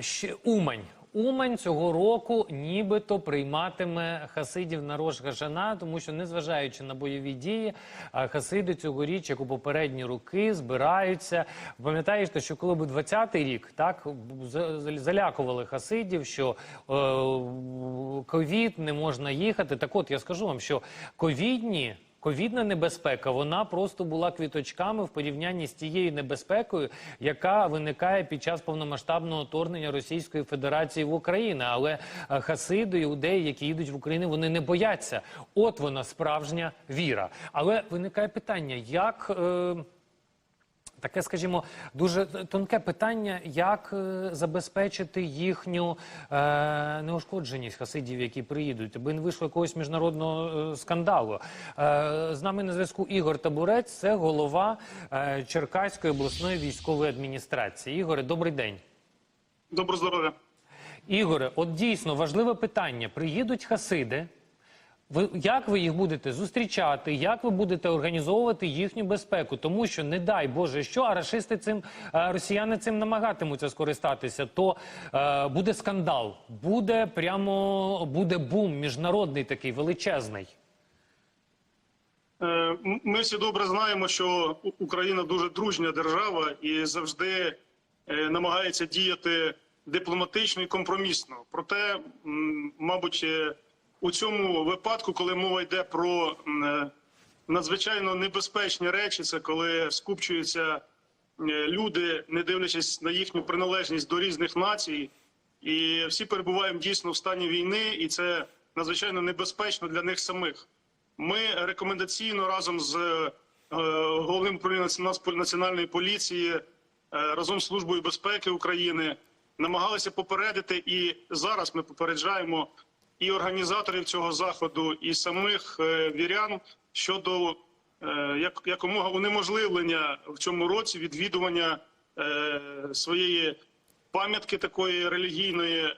Ще Умань. Умань цього року нібито прийматиме хасидів на Рош Гашана, тому що, незважаючи на бойові дії, а, хасиди цьогоріч, як у попередні роки, збираються. Пам'ятаєте, що коли був 20-й рік, так за- за- залякували хасидів, що е, ковід не можна їхати. Так от я скажу вам, що ковідні. Ковідна небезпека вона просто була квіточками в порівнянні з тією небезпекою, яка виникає під час повномасштабного вторгнення Російської Федерації в Україну. Але е, хасиди, іудеї, які їдуть в Україну, вони не бояться. От вона справжня віра. Але виникає питання, як. Е, Таке, скажімо, дуже тонке питання, як е, забезпечити їхню е, неушкодженість хасидів, які приїдуть, аби не вийшло якогось міжнародного е, скандалу. Е, з нами на зв'язку Ігор Табурець, це голова е, Черкаської обласної військової адміністрації. Ігоре, добрий день. Добро здоров'я. Ігоре, от дійсно важливе питання: приїдуть хасиди. Ви як ви їх будете зустрічати? Як ви будете організовувати їхню безпеку? Тому що не дай Боже, що а рашисти цим е, росіяни цим намагатимуться скористатися, то е, буде скандал, буде прямо буде бум міжнародний такий величезний. Е, Ми всі добре знаємо, що Україна дуже дружня держава і завжди намагається діяти дипломатично і компромісно. Проте, мабуть, у цьому випадку, коли мова йде про е, надзвичайно небезпечні речі, це коли скупчуються е, люди, не дивлячись на їхню приналежність до різних націй, і всі перебуваємо дійсно в стані війни, і це надзвичайно небезпечно для них самих. Ми рекомендаційно разом з е, головним управлінням національної поліції, разом з службою безпеки України намагалися попередити, і зараз ми попереджаємо і організаторів цього заходу, і самих е, вірян щодо е, як якомога унеможливлення в цьому році відвідування е, своєї пам'ятки такої релігійної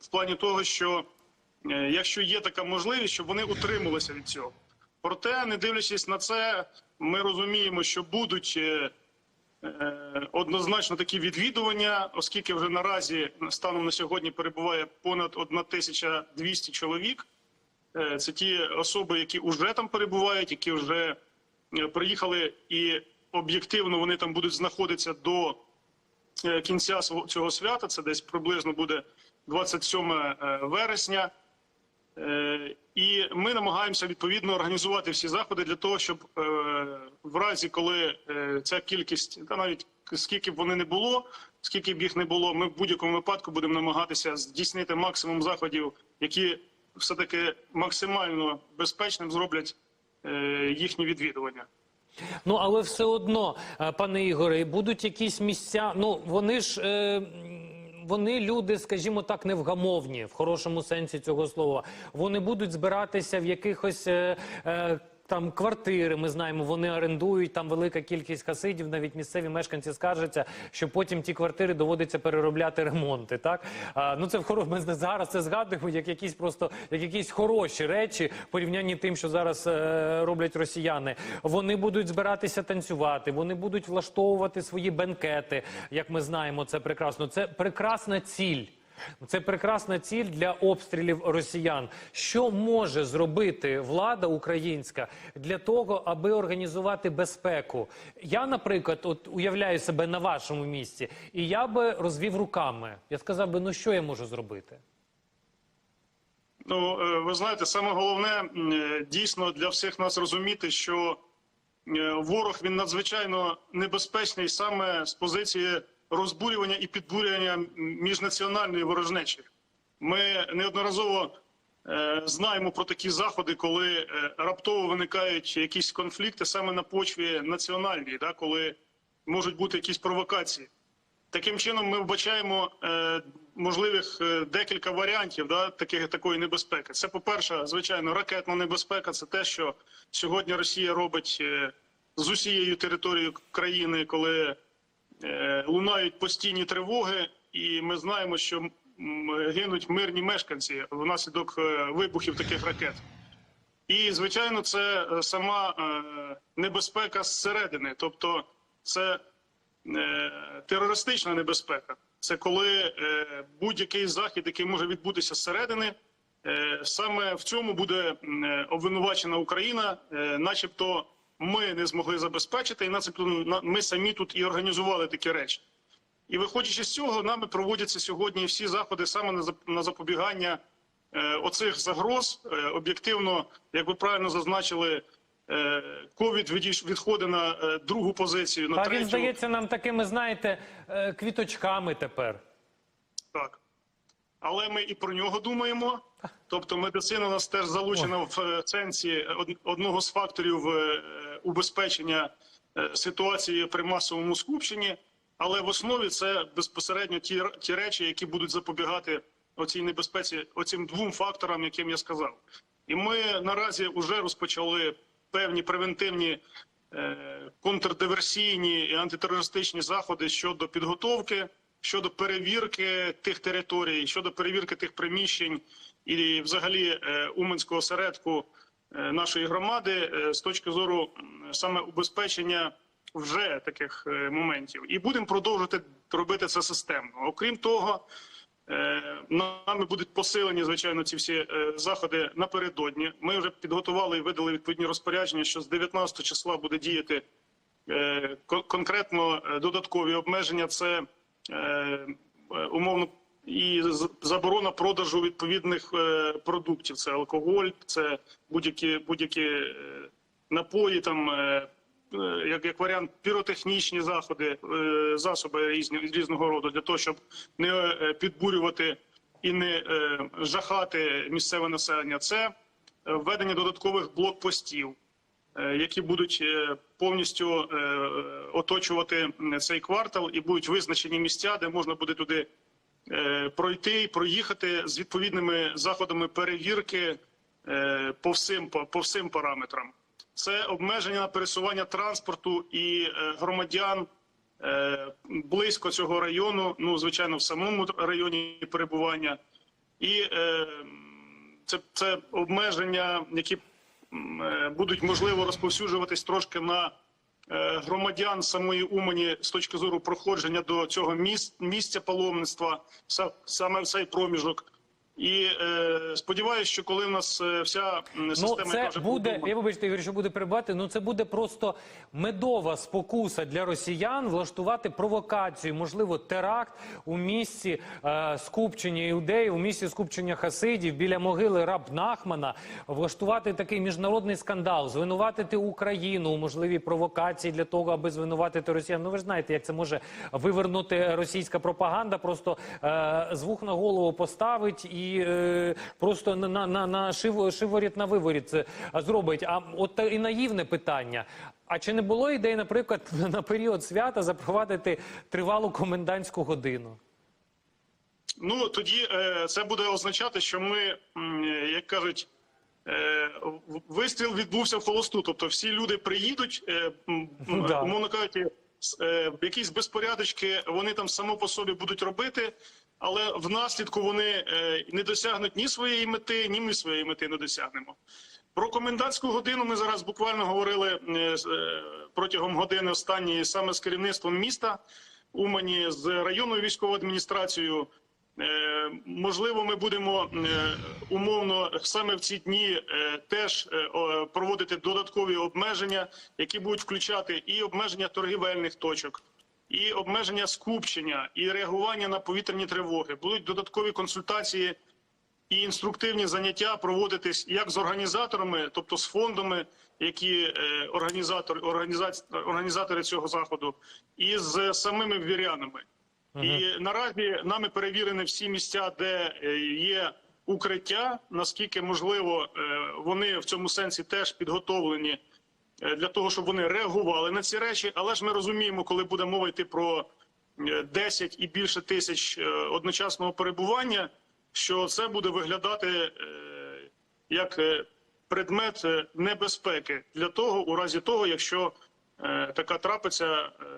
в- плані того, що якщо є така можливість, щоб вони утрималися від цього. Проте, не дивлячись на це, ми розуміємо, що будуть однозначно такі відвідування, оскільки вже наразі станом на сьогодні перебуває понад 1200 чоловік. Е, Це ті особи, які вже там перебувають, які вже е, приїхали, і об'єктивно вони там будуть знаходитися до е, кінця цього свята. Це десь приблизно буде 27 е, вересня. Е, І ми намагаємося відповідно організувати всі заходи для того, щоб е, в разі, коли е, ця кількість, та навіть скільки б вони не було, скільки б їх не було, ми в будь-якому випадку будемо намагатися здійснити максимум заходів, які все таки максимально безпечним зроблять їхні відвідування. Ну але все одно, пане Ігоре, будуть якісь місця. Ну вони ж. Е... Вони люди, скажімо так, невгамовні в хорошому сенсі цього слова. Вони будуть збиратися в якихось е, е, там квартири. Ми знаємо, вони орендують там велика кількість хасидів. Навіть місцеві мешканці скаржаться, що потім ті квартири доводиться переробляти ремонти. Так а, ну це в хоро... Ми зараз це згадуємо як якісь просто як якісь хороші речі порівнянні тим, що зараз е, роблять росіяни. Вони будуть збиратися танцювати, вони будуть влаштовувати свої бенкети. Як ми знаємо, це прекрасно. Це прекрасна ціль. Це прекрасна ціль для обстрілів росіян. Що може зробити влада українська для того, аби організувати безпеку? Я, наприклад, от уявляю себе на вашому місці, і я би розвів руками. Я сказав би, ну що я можу зробити? Ну, е, ви знаєте, саме головне е, дійсно для всіх нас розуміти, що е, ворог він надзвичайно небезпечний саме з позиції розбурювання і підбурювання міжнаціональної ворожнечі. Ми неодноразово е, знаємо про такі заходи, коли е, раптово виникають якісь конфлікти саме на почві національній, да, коли можуть бути якісь провокації. Таким чином, ми вбачаємо е, можливих декілька варіантів да, таких, такої небезпеки. Це, по-перше, звичайно, ракетна небезпека. Це те, що сьогодні Росія робить з усією територією країни, коли лунають постійні тривоги, і ми знаємо, що гинуть мирні мешканці внаслідок е, вибухів таких ракет. І, звичайно, це е, сама е, небезпека зсередини, тобто це е, терористична небезпека. Це коли е, будь-який захід, який може відбутися зсередини, е, саме в цьому буде е, обвинувачена Україна, е, начебто ми не змогли забезпечити, і на- ми самі тут і організували такі речі. І виходячи з цього, нами проводяться сьогодні всі заходи саме на запобігання е, оцих загроз. Е, об'єктивно, як ви правильно зазначили, е, ковід відійш- відходить на е, другу позицію, на А третю. він здається нам такими, знаєте, е, квіточками тепер. Так. Але ми і про нього думаємо. Тобто медицина у нас теж залучена в е, сенсі одного з факторів е, убезпечення е, ситуації при масовому скупченні. Але в основі це безпосередньо ті, ті речі, які будуть запобігати оцій небезпеці, оцим двом факторам, яким я сказав. І ми наразі вже розпочали певні превентивні контрдиверсійні і антитерористичні заходи щодо підготовки, щодо перевірки тих територій, щодо перевірки тих приміщень і, взагалі, е, уманського осередку е, нашої громади е, з точки зору саме убезпечення вже таких моментів. І будемо продовжувати робити це системно. Окрім того. Нами будуть посилені, звичайно, ці всі заходи напередодні. Ми вже підготували і видали відповідні розпорядження, що з 19 числа буде діяти конкретно додаткові обмеження. Це умовно і заборона продажу відповідних е, продуктів. Це алкоголь, це будь-які будь-які е, напої, там е, як, як варіант піротехнічні заходи, засоби різні різного роду для того, щоб не підбурювати і не жахати місцеве населення. Це введення додаткових блокпостів, які будуть повністю оточувати цей квартал, і будуть визначені місця, де можна буде туди пройти і проїхати з відповідними заходами перевірки е, по всім по, по всім параметрам. Це обмеження на пересування транспорту і е, громадян е, близько цього району. Ну звичайно, в самому районі перебування, і е, це, це обмеження, які е, будуть можливо розповсюджуватись трошки на е, громадян самої Умані з точки зору проходження до цього місця паломництва, са- саме в цей проміжок. І е, сподіваюся, що коли в нас е, вся Ну, система яка це вже буде, я вибачте, Ігор, що буде перебувати. Ну це буде просто медова спокуса для росіян влаштувати провокацію, можливо, теракт у місці е, скупчення іудеїв, у місці скупчення хасидів біля могили раб Нахмана, влаштувати такий міжнародний скандал, звинуватити Україну у можливій провокації для того, аби звинуватити росіян. Ну ви ж знаєте, як це може вивернути російська пропаганда, просто е, з вух на голову поставить і е, просто на, на, на, на шив, шиворіт на виворіт це зробить. А от і наївне питання. А чи не було ідей, наприклад, на період свята запровадити тривалу комендантську годину? Ну тоді е, це буде означати, що ми, е, як кажуть, е, вистріл відбувся в холосту. Тобто всі люди приїдуть, е, умовно кажучи, е, якісь безпорядочки вони там само по собі будуть робити, але в наслідку вони е, не досягнуть ні своєї мети, ні ми своєї мети не досягнемо. Про комендантську годину ми зараз буквально говорили е, е, протягом години останньої саме з керівництвом міста Умані, з районною військовою адміністрацією. Можливо, ми будемо умовно саме в ці дні теж проводити додаткові обмеження, які будуть включати і обмеження торгівельних точок, і обмеження скупчення, і реагування на повітряні тривоги. Будуть додаткові консультації і інструктивні заняття проводитись як з організаторами, тобто з фондами, які е, організатор, організатори цього заходу, і з самими вірянами. І наразі нами перевірені всі місця, де е, є укриття. Наскільки можливо, е, вони в цьому сенсі теж підготовлені для того, щоб вони реагували на ці речі. Але ж ми розуміємо, коли буде мова йти про е, 10 і більше тисяч е, одночасного перебування, що це буде виглядати е, як е, предмет е, небезпеки для того, у разі того, якщо е, така трапиться. е,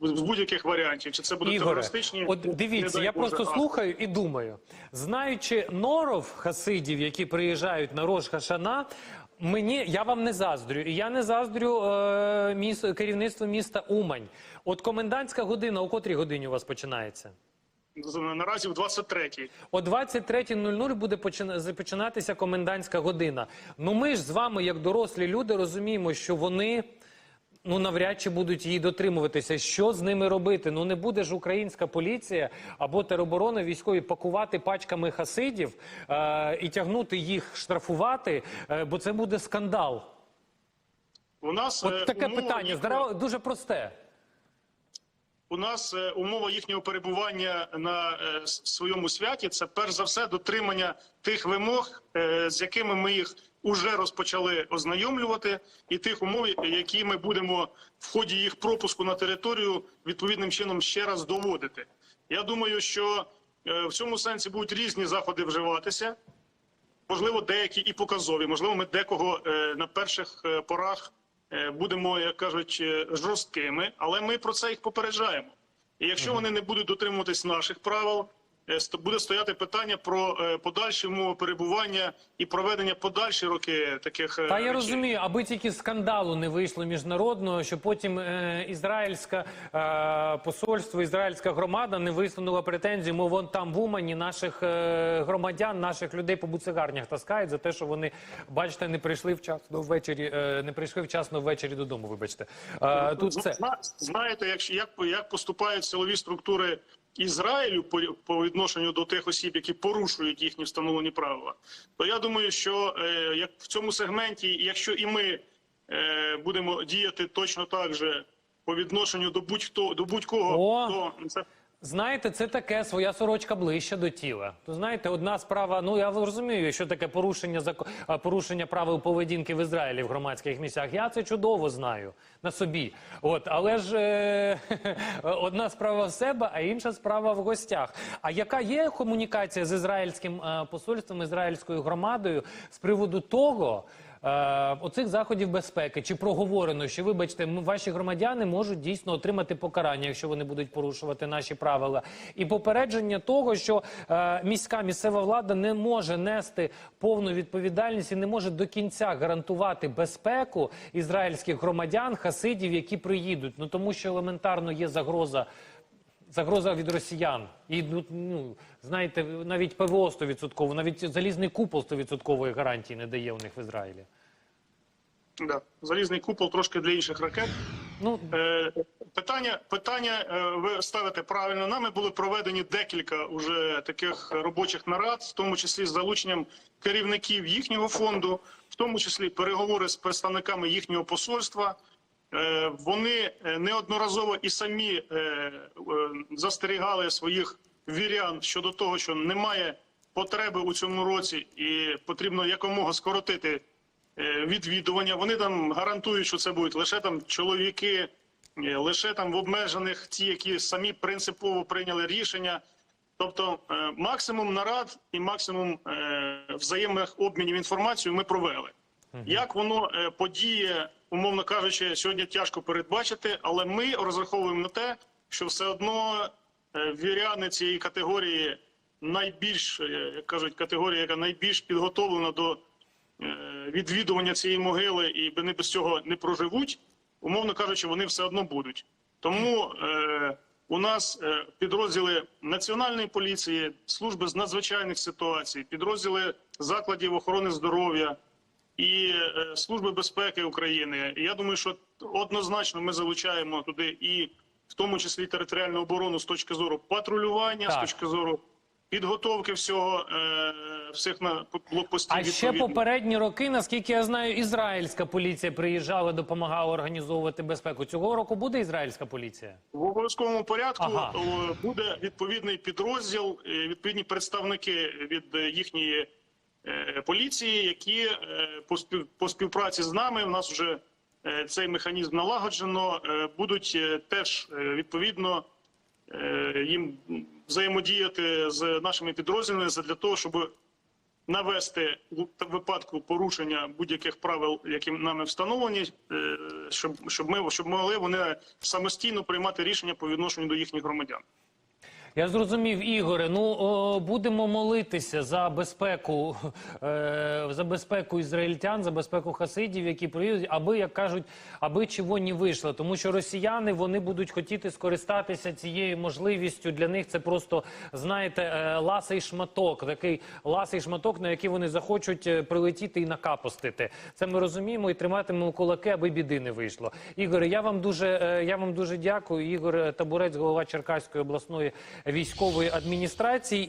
з будь-яких варіантів, чи це Ігоре, терористичні, от дивіться, я Боже, просто акти. слухаю і думаю, знаючи норов хасидів, які приїжджають на Рош Хашана, Мені я вам не заздрю, і я не заздрю е, міс, керівництву міста Умань. От комендантська година, о котрій годині у вас починається? Наразі в 23-й. О 23.00 буде почина- починатися комендантська година. Ну ми ж з вами, як дорослі люди, розуміємо, що вони. Ну, навряд чи будуть її дотримуватися. Що з ними робити? Ну не буде ж українська поліція або тероборона військові пакувати пачками хасидів е- і тягнути їх штрафувати, е- бо це буде скандал. У нас е, От таке умова питання здраво, дуже просте. У нас е, умова їхнього перебування на е, своєму святі це перш за все дотримання тих вимог, е, з якими ми їх уже розпочали ознайомлювати, і тих умов, які ми будемо в ході їх пропуску на територію відповідним чином ще раз доводити. Я думаю, що е, в цьому сенсі будуть різні заходи вживатися. Можливо, деякі і показові. Можливо, ми декого е, на перших е, порах будемо, як кажуть, жорсткими, але ми про це їх попереджаємо. І якщо вони не будуть дотримуватись наших правил, буде стояти питання про е, подальші умови перебування і проведення подальші роки таких е, Та я розумію, аби тільки скандалу не вийшло міжнародного, що потім е, ізраїльське е, посольство, ізраїльська громада не висунула претензію, мов вон там в Умані наших е, громадян, наших людей по буцегарнях таскають за те, що вони, бачите, не прийшли вчасно ввечері, е, не прийшли вчасно ввечері додому. Вибачте, е, тут це. Знаєте, якщо як, як поступають силові структури Ізраїлю по, відношенню до тих осіб, які порушують їхні встановлені правила, то я думаю, що е, як в цьому сегменті, якщо і ми е, будемо діяти точно так же по відношенню до будь-хто до будь-кого, О! то це Знаєте, це таке своя сорочка ближче до тіла. То знаєте, одна справа. Ну я розумію, що таке порушення зако- порушення правил поведінки в Ізраїлі в громадських місцях. Я це чудово знаю на собі. От, але ж е- одна справа в себе, а інша справа в гостях. А яка є комунікація з ізраїльським е, посольством, ізраїльською громадою з приводу того? Е, оцих заходів безпеки чи проговорено, що вибачте, ваші громадяни можуть дійсно отримати покарання, якщо вони будуть порушувати наші правила, і попередження того, що е, міська місцева влада не може нести повну відповідальність і не може до кінця гарантувати безпеку ізраїльських громадян, хасидів, які приїдуть. Ну тому що елементарно є загроза. Загроза від росіян. І ну, ну знаєте, навіть ПВО 100%, навіть залізний купол 100% гарантії не дає у них в Ізраїлі. да, залізний купол трошки для інших ракет. Ну Е, Питання, питання е, ви ставите правильно. Нами були проведені декілька уже таких робочих нарад, в тому числі з залученням керівників їхнього фонду, в тому числі переговори з представниками їхнього посольства. Е, Вони е, неодноразово і самі е, застерігали своїх вірян щодо того, що немає потреби у цьому році, і потрібно якомога скоротити відвідування. Вони там гарантують, що це будуть лише там чоловіки, лише там в обмежених ті, які самі принципово прийняли рішення. Тобто максимум нарад і максимум взаємних обмінів інформацією ми провели. Як воно е, подіє, умовно кажучи, сьогодні тяжко передбачити, але ми розраховуємо на те, що все одно е, віряни цієї категорії найбільш, е, як кажуть, категорія, яка найбільш підготовлена до відвідування цієї могили, і вони без цього не проживуть, умовно кажучи, вони все одно будуть. Тому е, у нас підрозділи національної поліції, служби з надзвичайних ситуацій, підрозділи закладів охорони здоров'я і е, служби безпеки України. Я думаю, що однозначно ми залучаємо туди і в тому числі територіальну оборону з точки зору патрулювання, Так. з точки зору підготовки всього е, всіх на блокпостів. а ще попередні роки, наскільки я знаю, ізраїльська поліція приїжджала, допомагала організовувати безпеку. Цього року буде ізраїльська поліція? В обов'язковому порядку Ага. буде відповідний підрозділ, е, відповідні представники від е, їхньої е, поліції, які е, по співпраці з нами. У нас вже е, цей механізм налагоджено. е, Будуть е, теж е, відповідно е, їм взаємодіяти з нашими підрозділами для того, щоб навести у випадку порушення будь-яких правил, які нами встановлені, е, щоб щоб ми щоб могли вони самостійно приймати рішення по відношенню до їхніх громадян. Я зрозумів, Ігоре. Ну о, будемо молитися за безпеку, е, за безпеку ізраїльтян, за безпеку хасидів, які приїдуть, аби як кажуть, аби чого не вийшло. Тому що росіяни вони будуть хотіти скористатися цією можливістю. Для них це просто знаєте, е, ласий шматок, такий ласий шматок, на який вони захочуть е, прилетіти і накапостити. Це ми розуміємо і триматимемо кулаки, аби біди не вийшло. Ігоре, я вам дуже е, я вам дуже дякую. Ігор Табурець, голова Черкаської обласної військової адміністрації.